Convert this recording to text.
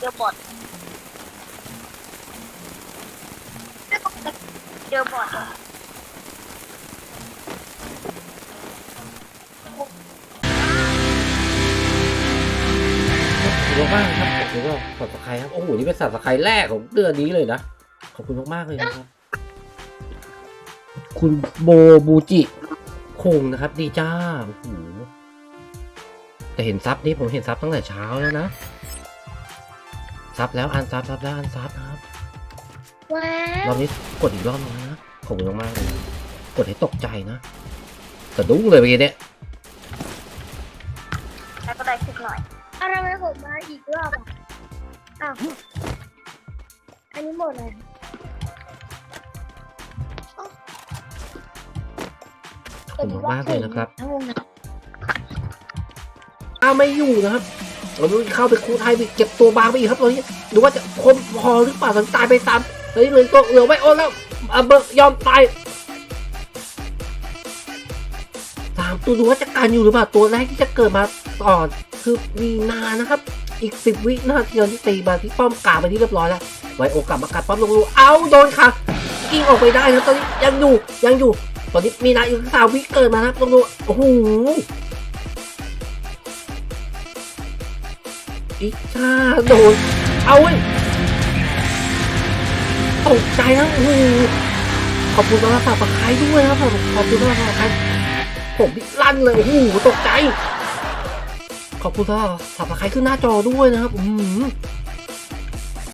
เจอบอทเจอบอทขอบคุณมากครับขอบคุณก็สับสไครครับโอ้โหนี่เป็นสับสไครแรกของเดือนนี้เลยนะขอบคุณมากๆเลยนะครับ คุณโบบูจิคงนะครับดีจ้าโอ้โหแต่เห็นซับนี้ผมเห็นซับตั้งแต่เช้าแล้วนะ ซับแล้วอันซับซับแล้วอันซับนะครับว้ารอบนี้กดอีกรอบนึงนะขอบคุณมากๆเลยนะกดให้ตกใจนะสะดุ้งเลยเมื่อกี้เนี่ยแล้วก็ได้ขึ้นหน่อยเอาทำไมผมมาอีกรอบอะอ้าวอันนี้หมดเลยขอบคุณมากๆเลยนะครับทั้งวงนะอ้าวไม่อยู่นะครับ เราต้องเข้าไปคูไทยไปเก็บตัวบางไปอีกครับตอนนี้ดูว่าจะคมพอหรือเปล่าตอนตายไปสามตอนนี้เหลือตัวเหลือไว้โอ้แล้วอะเบอร์ยอมตายสามตัวดูว่าจะการอยู่หรือเปล่าตัวแรกที่จะเกิดมาต่อคือมีนานะครับ อีกสิบวินาทีที่ตีมาที่ป้อมกาไปที่เรียบร้อยแล้วไว้โอกาสมากัดป้อมลงรูเอาโดนค่ะยิงออกไปได้ครับตอนนี้ยังอยู่ยังอยู่ตอนนี้มีนาอีกสามวิเกิดมานะครับลงรูโอ้โห อีกชาโดน เอาเว้ยตกใจนะโอ้โหขอบคุณสำหรับฝากปลาคายด้วยนะครับขอบคุณสำหรับฝากปลาคายผมดิลั่นเลยโอ้โหตกใจ ขอบคุณสำหรับฝากปลาคายขึ้นหน้าจอด้วยนะครับ อืม